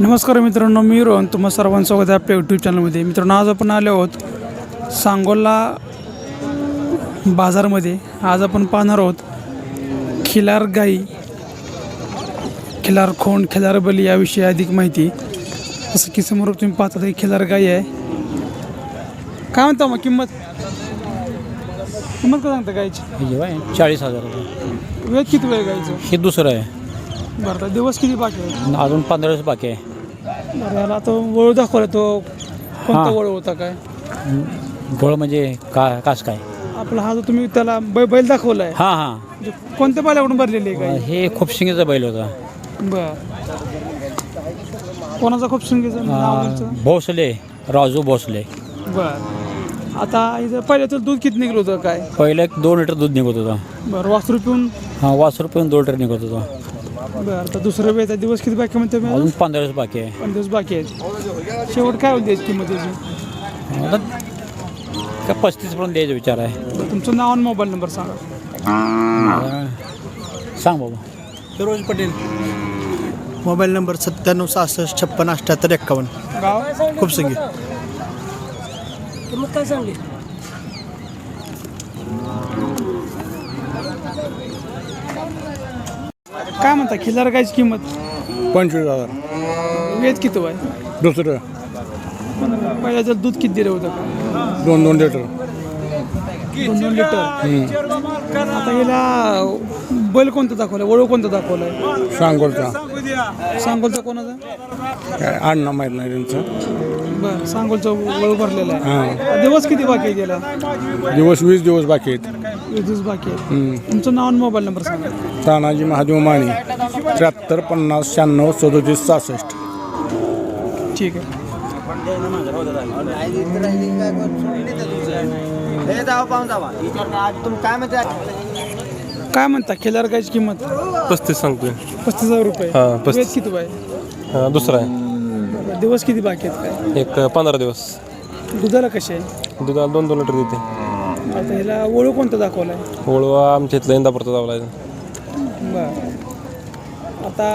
नमस्कार मित्रांनो मी रोहन. तुम्हा सर्वांचं स्वागत आहे आपल्या यूट्यूब चॅनलमध्ये मित्रांनो आज आपण आलो आहोत सांगोला बाजारमध्ये. आज आपण पाहणार आहोत खिलार गाई खिलार खोंड खिलार बली याविषयी अधिक माहिती. जसं की समोर तुम्ही पाहता ही खिलार गाई आहे. काय म्हणता मग किंमत? किंमत काय सांगता गायची चाळीस हजार रुपये. वेळ किती वेळ गायचं हे दुसरं आहे. बरं दिवस किती बाकी आहे? अजून पंधरा दिवस बाकी आहे. बरं याला तो वळू दाखवला तो कोणता हां. वळू होता काय? गोळ म्हणजे का कास काय? आपला हा जो तुम्ही त्याला बै बैल दाखवला आहे हां हां. म्हणजे कोणत्या बैलाकडून भरलेली आहे काय? हे खूप शिंगेचा बैल होता. बर. कोणाचा खूप संगीचं नाव त्यांचं अं, भोसले राजू भोसले. बर. आता इथं पहिलं तर दूध किती निघलं होतं काय? पहिलं एक दोन लिटर दूध निघत होतं. बरं वासरू पिऊन? हां वास रुपये दोन लिटर निघत होतं. बरं तर दुसरं वेळ दिवस किती बाकी म्हणते मी अजून पंधरा दिवस बाकी आहे. पण दिवस बाकी आहेत. शेवट काय होईल त्याची किंमत त्याची आता का पस्तीसपर्यंत द्यायचा विचार आहे. तुमचं नाव आणि मोबाईल नंबर सांगा. सांग बाबा. फिरोज पटेल. मोबाईल नंबर सत्त्याण्णव सहासष्ट छप्पन अठ्ठ्याहत्तर एक्कावन्न. गाव? खूप संगी काय म्हणता खिल्लार गायची किंमत? पंचवीस हजार. वेद किती आहे दुसरं. पहिल्या जर दूध किती दिलं होतं? दोन दोन लिटर. दोन दोन लिटर. आता हिला बैल कोणतं दाखवलं वळू कोणतं दाखवलंय? सांगोलचा. सांगोलचा कोणाचा? काय आडनाव माहीत नाही त्यांचं. बरं सांगोलचं वळू भरलेलं आहे. हां. दिवस किती बाकी आहे गेला दिवस वीस दिवस बाकी आहेत. दिवस बाकी आहे हम्म. तुमचं नाव आणि मोबाईल नंबर सांगा. तानाजी महादेव माने त्र्याहत्तर पन्नास शहाण्णव सदोतीस सहासष्ट. ठीक आहे. काय म्हणता खिलार गायची किंमत? पस्तीस सांगतोय. पस्तीस हजार रुपये. हां, पस्तीस. वेद किती हा, दुसरा आहे. दिवस किती बाकी आहेत काय? एक पंधरा दिवस. दुधाला कसे आहे? दुधाला दोन दोन लिटर देते. आता हिला वळू कोणतं दाखवलं आहे वळवा आमच्या इथलं इंदापूरचा आहे बरं. आता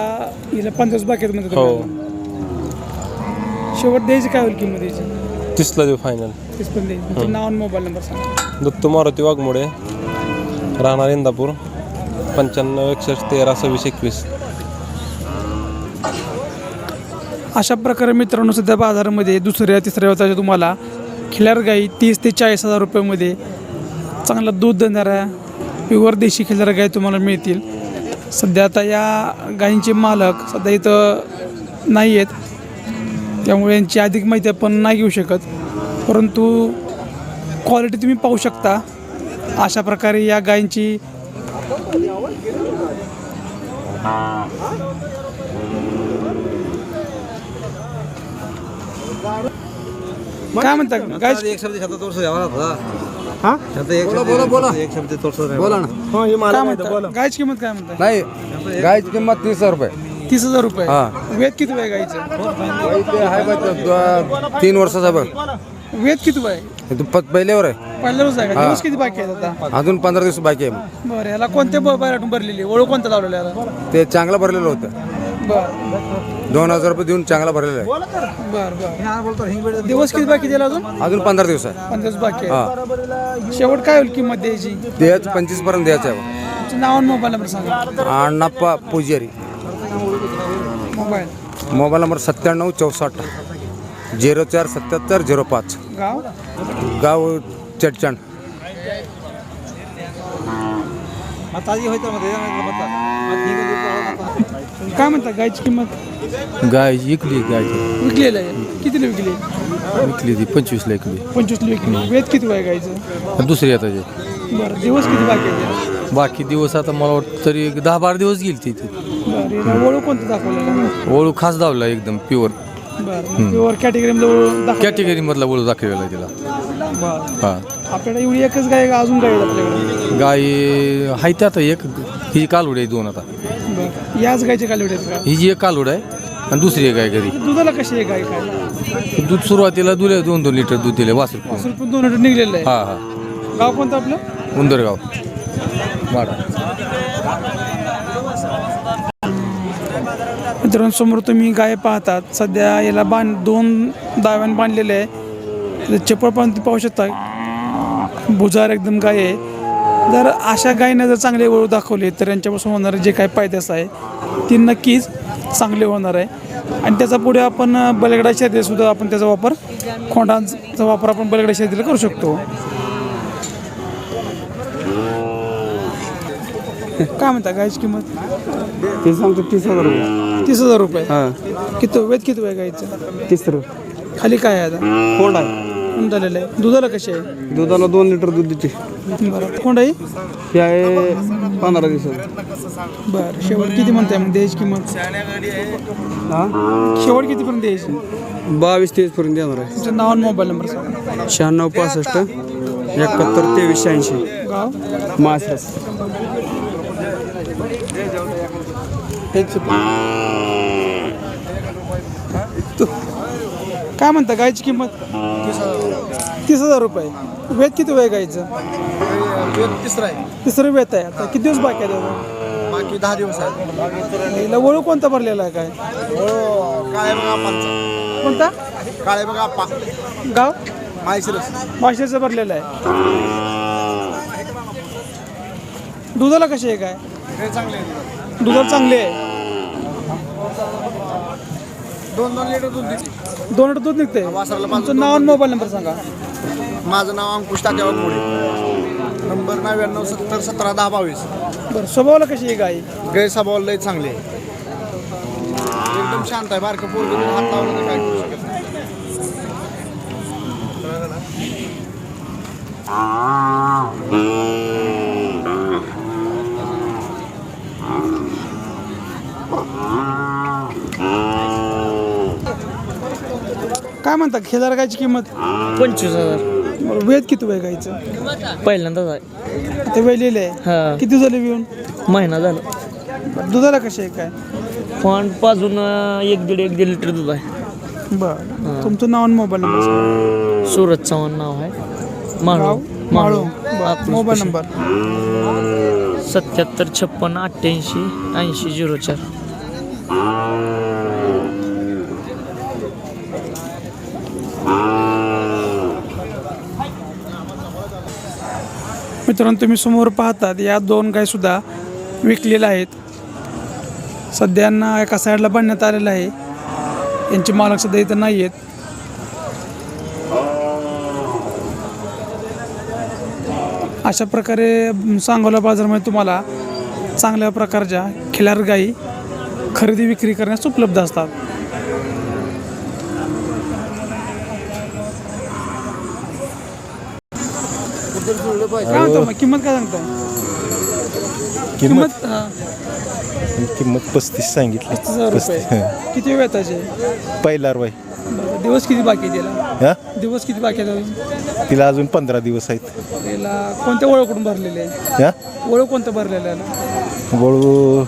हिला पंधराच बाकी आहेत म्हणते हो. शेवट द्यायची काय होईल किंमत द्यायची तीसला देऊ फायनल तीस पण द्यायची. तुमचं नाव आणि मोबाईल नंबर सांगा. दत्तू मारुती वाघमोडे. राहणार इंदापूर. पंच्याण्णव एकसष्ट तेरा सव्वीस एकवीस. अशा प्रकारे मित्रांनो सध्या बाजारामध्ये दुसऱ्या तिसऱ्या व्यवसायाच्या तुम्हाला खिलार गाई तीस ते चाळीस हजार रुपयामध्ये चांगला दूध देणाऱ्या प्युअर देशी खिलार गाई तुम्हाला मिळतील. सध्या आता या गायींचे मालक सध्या इथं नाही आहेत त्यामुळे यांची अधिक माहिती आपण नाही घेऊ शकत. परंतु क्वालिटी तुम्ही पाहू शकता. अशा प्रकारे या गायींची काय म्हणता गाय एक शब्द यावा होता हा? शब्द एक बोला बोला. एक शब्द तोर्स बोला ना. काय म्हणता? गायची किंमत काय म्हणता नाही गायची किंमत तीस हजार रुपये. तीस हजार रुपये. हा. वेद किती आहे गायचं? ते आहे द- तीन वर्षाचा बघ. वेद किती आहे? हे तू प- पहिल्यावर आहे. पहिल्या रोज आहे का? दिवस किती बाकी आहेत आता? अजून पंधरा दिवस बाकी आहे. बरं याला कोणत्या भरलेली ओळख कोणतं लावलेलं याला? ते चांगलं भरलेलं होतं. बरं. दोन हजार रुपये देऊन चांगला भरलेलं आहे. बरं बरं. दिवस किती बाकी द्यायला अजून? अजून पंधरा दिवस आहे. पंधरा दिवस बाकी हा. शेवट काय होईल किंमत द्यायची? द्यायचं पंचवीसपर्यंत द्यायचं आहे. तुमचं नाव आणि मोबाईल नंबर सांगा. अण्णाप्पा पुजारी. मोबाईल. मोबाईल नंबर सत्त्याण्णव चौसष्ट झिरो चार सत्याहत्तर झिरो पाच. गाव? गाव चडचण काय म्हणता गायची किंमत? गाय इकली गाय. विकलेलं आहे. कितीला विकली विकली ती पंचवीसला इकली. पंचवीसला विकली. वेद किती आहे गायचं? दुसरी आता ते. बरं दिवस किती बाकी आहे बाकी दिवस आता मला वाटतं तरी एक दहा बारा दिवस गेली बरं याला ओळख कोणतं दाखवलेलं ओळू खास दावला एकदम प्युअर बरं. प्युअर दाखव. कॅटेगरी मधला ओळू दाखवलेला तिला. बरं. हा. आपल्याला एवढी एकच गाय का? अजून गाय आहेत आपल्याकडे? गाय आहे ते आता एक. ही कालवड आहे दोन आता. बरं. याच गायचे काल आहेत का? ही जी एक कालवड आहे आणि दुसरी एक आहे घरी. दुधाला कशी आहे गाय काय दूध सुरुवातीला दुले दोन दोन लिटर दूध दिले वासर दोन लिटर निघलेलं आहे. हा हा. गाव कोणतं आपलं? उंदरगाव. वाडा मित्रांनो समोर तुम्ही गाय पाहतात. सध्या याला बांध दोन दाव्यान बांधलेले आहे. त्याचं पण तुम्ही पाहू शकता. भुजार एकदम गाय आहे. जर अशा गायीनं जर चांगले वळू दाखवले तर यांच्यापासून होणारे जे काही पायदास आहे ती नक्कीच चांगले होणार आहे. आणि त्याचा पुढे आपण बलगडा शेतीसुद्धा आपण त्याचा वापर खोंडांचा वापर आपण बलगडा शेतीला करू शकतो. काय म्हणता गायची किंमत? ते सांगतो तीस हजार रुपये. तीस हजार रुपये? हां. किती वेद किती आहे गायचं? तिसरं खाली काय आहे आता? कोंड आहे. कोण झालेलं आहे. दुधाला कशी आहे? दुधाला दोन लिटर दूध देते. बरं. कोण आहे हे आहे पंधरा दिवसात बरं. शेवट किती म्हणताय मग द्यायची किंमत? हां? शेवट कितीपर्यंत द्यायची? बावीस तेवीस पर्यंत येणार आहे. तुमचं नाव आणि मोबाईल नंबर सांगा. शहाण्णव पासष्ट एकाहत्तर तेवीस शहाऐंशी. गाव? मासरस काय म्हणता गायची किंमत? तीस हजार रुपये. वेद किती वेळ गायचं? तिसरा आहे तिसरं वेत आहे. आता किती दिवस बाकी आहे त्याचं बाकी दहा दिवस आहे हिला वळू कोणता भरलेला आहे काय? काळे बघा कोणता? काळे बघा गाव? माहेशिरस. माशाचं भरलेलं आहे. दुधाला कशी आहे काय? चांगले दुधाला चांगले आहे. दोन दोन लिटर दूध देते दोन लिटर दूध निघते वासराला पाच तुमचं नाव आणि मोबाईल नंबर सांगा. माझं नाव अंकुश तात्यावर मोडे नंबर नव्याण्णव सत्तर सतरा दहा बावीस. बरं स्वभावाला कशी आहे गाई? गैरसभाव लय चांगले आहे. एकदम शांत आहे बारकं पोरगं हात लावलं तर काय करू शकत नाही. काय म्हणता खेळार गायची किंमत? पंचवीस हजार. बरं, वेद किती आहे गायचं? पहिल्यांदाच आहे. ते वेळलेलं आहे हा. किती झाले येऊन महिना झाला. दुधाला कशी आहे काय? फॉन्ट पाजून अं, एक दीड एक दीड लिटर दूध आहे. बरं. तुमचं नाव आणि मोबाईल नंबर सांगा. सूरज चव्हाण नाव आहे. गाव माळू? माळू. बरं, मोबाईल नंबर? सत्याहत्तर छप्पन्न अठ्ठ्याऐंशी ऐंशी झिरो चार. मित्रांनो तुम्ही समोर पाहतात या दोन गाय सुद्धा विकलेल्या आहेत. सध्यांना एका साईडला बांधण्यात आलेलं आहे. यांचे मालक सध्या इथं नाही आहेत. अशा प्रकारे सांगोला बाजारामध्ये तुम्हाला चांगल्या प्रकारच्या खिलार गायी खरेदी विक्री करण्यास उपलब्ध असतात. काय म्हणतो मग? किंमत काय सांगताय? किंमत? हा, किंमत पस्तीस सांगितली. पस्तीस रुपये. किती वेळ त्याचे पहिला रवाय. दिवस किती बाकी आहे त्याला? हा? दिवस किती बाकी आहे तिला अजून पंधरा दिवस आहेत. त्याला कोणत्या ओळखून भरलेले आहे? हा? ओळख कोणतं भरलेलं आहे वळू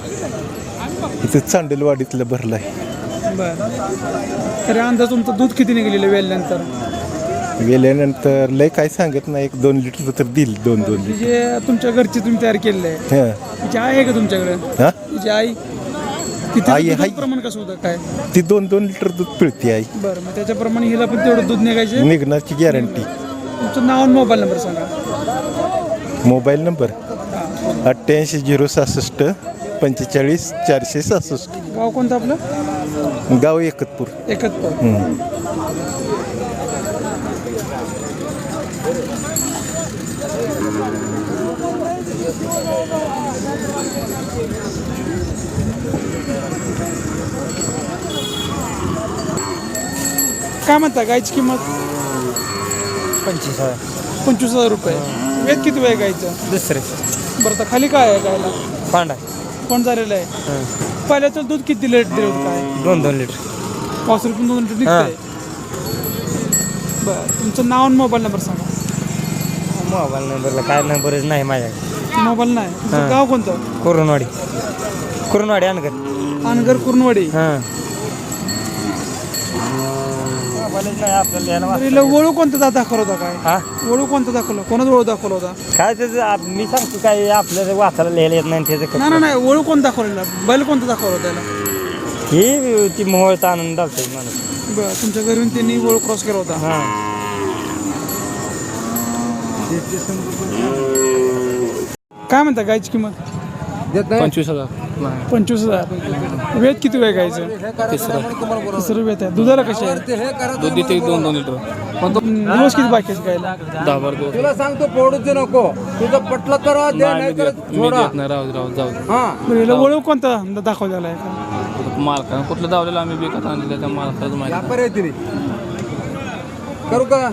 इथं चांडलवाडीतलं भरलं आहे बरं. तरी अंदाज तुमचं दूध किती निघलेलं वेळल्यानंतर गेल्यानंतर लय काय सांगत नाही. एक दोन लिटर तर दिल दोन दोन लिटर. जे तुमच्या घरची तुम्ही तयार केलेलं आहे. हा. तिची आई आहे का तुमच्याकडे? हा? तिची आई? तिथे आई दुधाचं आहे. प्रमाण कसं होतं? काय? ती दोन दोन लिटर दूध पिळते आई. बरं मग त्याच्याप्रमाणे हिला पण तेवढं दूध निघायचे? निघण्याची गॅरंटी तुमचं नाव आणि मोबाईल नंबर सांगा. Mobile number? अठ्ठ्याऐंशी झिरो सहासष्ट पंचेचाळीस चारशे सहासष्ट. गाव कोणतं आपलं? गाव एकतपूर. एकत्र काय म्हणता गायची किंमत? पंचवीस हजार. पंचवीस हजार रुपये. वेद किती वेळ गायचं? दुसरे. बरं तर खाली काय आहे गायला? पांडा कोण झालेलं आहे? पहिल्याचं दूध किती लिटर दिलं होतं काय? दोन दोन लिटर पाच रुपये दोन लिटर निघतंय. बरं तुमचं नाव आणि मोबाईल नंबर सांगा. मोबाईल नंबरला काय नंबरच नाही माझ्याकडे. मोबाईल नाही. तुमचं गाव कोणतं? कुरुनवाडी. कुरुनवाडी अनगर. अनगर कुर्नवाडी. हां. मोबाईलच नाही आपल्याला यायला वळू कोणता दा- दाखवला होता काय? हा? वळू कोणता दाखवला? कोणाच वळू दाखवला होता? काय त्याचं आप- मी सांगतो काय आपल्याला वाचायला लिहायला येत नाही त्याचं नाही नाही नाही वळू कोण दाखवलेला बैल कोणता दाखवला होता त्याला? ही ती मोहळचा आनंद दाखवतो माणूस. बरं तुमच्या घरून त्यांनी ओळख क्रॉस केला होता. हां. काय म्हणता गायची किंमत? पंचवीस हजार. पंचवीस हजार. वेद किती वेळ गायचं? तिसरं. आहे. दुधाला कशी आहे? दूध देते दोन दोन लिटर. दिवस किती बाकी गायला? दहा बारा दिवस तुला सांगतो पडूच नको. तुझं पटलं तर नाही मी देत मी देत नाही राहू दे, राहू दे, जाऊ दे. बरं याला ओळख कोणता दाखवलेला आहे? का मालकानं कुठलं दावलेलं आम्ही विकत आणलेलं त्या मालकाचं माहिती पर्याय करू का?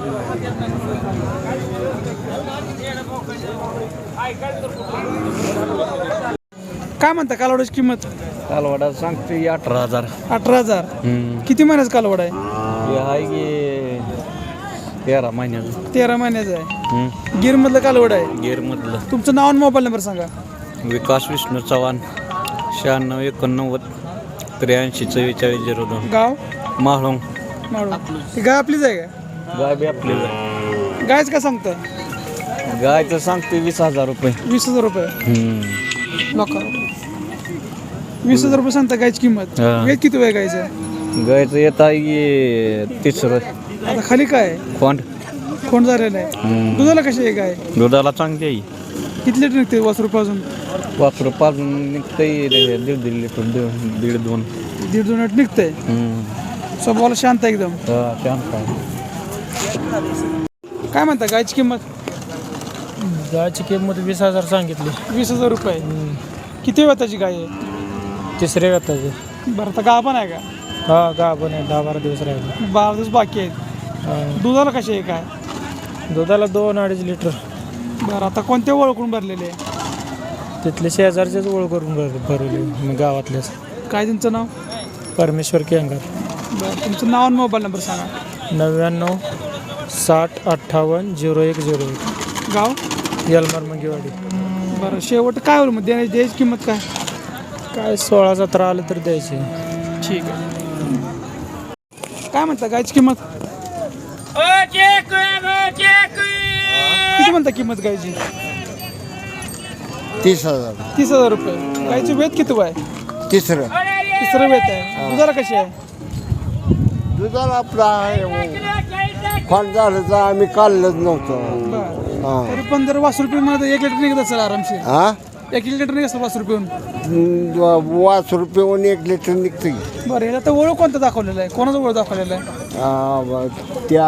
काय म्हणता कालवडाची किंमत? कालवाडा सांगते अठरा हजार. अठरा हजार. किती महिन्याचा कालवड आहे? हे आहे की तेरा महिन्याचं. तेरा महिन्याचा आहे. गिरमधलं कालवड आहे. गिअरमधलं तुमचं नाव आणि मोबाईल नंबर सांगा. विकास विष्णू चव्हाण शहाण्णव एकोणनव्वद त्र्याऐंशी चव्वेचाळीस झिरो दोन. गाव? माळोंग. ती गाय आपलीच आहे का? गाय बी आपल्याला आहे. गायच का सांगताय गायचं सांगते वीस हजार रुपये. वीस हजार रुपये? लोक वीस हजार रुपये सांगता गायची किंमत? हा. किती वेळ गायचं? गायचं येत आहे की तिसरं. आता खाली काय? आहे? कोंड कोण झालेलं आहे. दुधाला कशी आहे गाय? दुधाला चांगली आहे. किती लिटर निघते वास रुपयापासून पाच पाजून निघतंय दीड दीड लिटर दीड दीड दोन. दीड दोन लिटर निघतंय. हम्म. स्वभावाला शांत आहे एकदम. हा, शांत आहे. काय म्हणता गायची किंमत? गायची किंमत वीस हजार सांगितली. वीस हजार रुपये. किती वेताची गाय आहे? तिसऱ्या व्यताची बरं आता गाय पण आहे का? हा गा पण आहे दहा बारा दिवस राहिले. बारा दिवस बाकी आहेत. दुधाला कशी आहे काय दुधाला दोन अडीच लिटर. बरं आता कोणत्या ओळखून भरलेले आहे? तिथले शेजारचेच ओळख करून भर भरवले गावातलेच. काय तुमचं नाव? परमेश्वर केंगार. बरं तुमचं नाव आणि मोबाईल नंबर सांगा. नव्याण्णव साठ अठ्ठावन्न झिरो एक झिरो एक. गाव? यलमार मंगेवाडी. बरं शेवट काय होईल मग? द्यायची द्यायची किंमत काय? काय सोळा सतरा आलं तर द्यायचे. ठीक आहे. काय म्हणता? गायची किंमत? किती म्हणता किंमत गायची? तीस हजार. तीस हजार रुपये. गायची वेत किती आहे तिसरं. तिसरं वेत आहे. दुधाला कशी आहे? दुधाला आपला खोट झालं तर आम्ही काढलंच नव्हतं. हा. तरी पण जर पाच रुपये मध्ये एक लिटर निघत असेल आरामशीर. हा एक लिटर निघत असेल पाच रुपयेहून वाच रुपये एक लिटर निघते बरं याला तर ओळख कोणतं दाखवलेलं आहे? कोणाचं ओळख दाखवलेलं आहे? त्या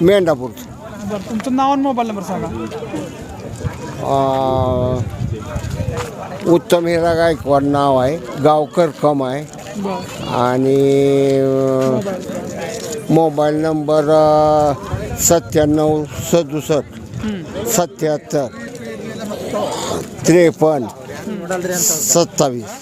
मेंढापूरचं. बरं तुमचं नाव आणि मोबाईल नंबर सांगा. उत्तम हिरा गायकवाड नाव आहे गाव करकम आहे. बरं. आणि अं, मोबाईल नंबर सत्त्याण्णव सदुसष्ट सत्याहत्तर त्रेपन्न सत्तावीस.